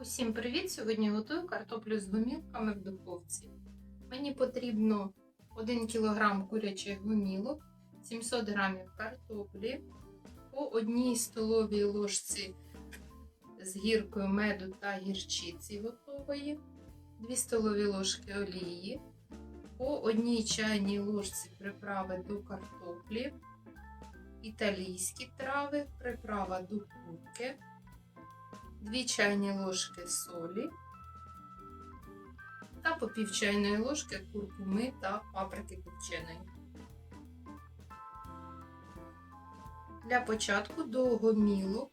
Усім привіт! Сьогодні готую картоплю з гумілками в духовці. Мені потрібно 1 кг курячих гумілок, 700 г картоплі, по 1 столовій ложці з гіркою меду та гірчиці готової, 2 столові ложки олії, по 1 чайній ложці приправи до картоплі, італійські трави, приправа до курки. 2 чайні ложки солі та по пів чайної ложки куркуми та паприки копченої. Для початку до гомілок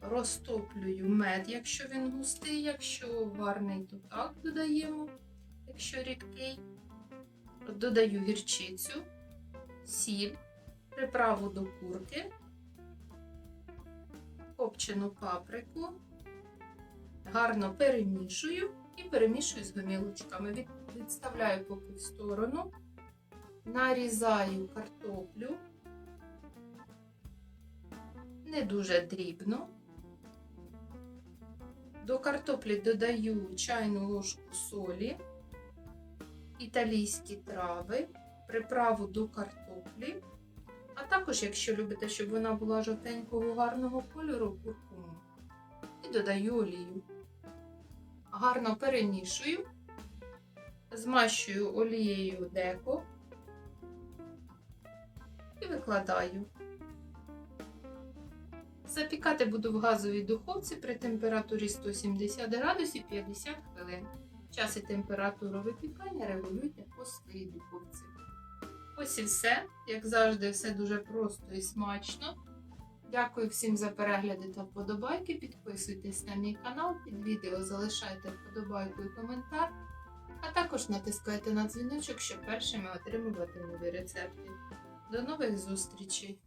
розтоплюю мед, якщо він густий, якщо варний, то так додаємо, якщо рідкий. Додаю гірчицю, сіль, приправу до курки копчену паприку, гарно перемішую і перемішую з гомілочками. Від, відставляю поки в сторону, нарізаю картоплю, не дуже дрібно. До картоплі додаю чайну ложку солі, італійські трави, приправу до картоплі. Також, якщо любите, щоб вона була жовтенького гарного кольору, куркуму. І додаю олію. Гарно перемішую, змащую олією деко і викладаю. Запікати буду в газовій духовці при температурі 170 градусів 50 хвилин. Час і температуру випікання регулюйте по своїй духовці. Ось і все. Як завжди, все дуже просто і смачно. Дякую всім за перегляди та вподобайки. Підписуйтесь на мій канал, під відео залишайте вподобайку і коментар, а також натискайте на дзвіночок, щоб першими отримувати нові рецепти. До нових зустрічей!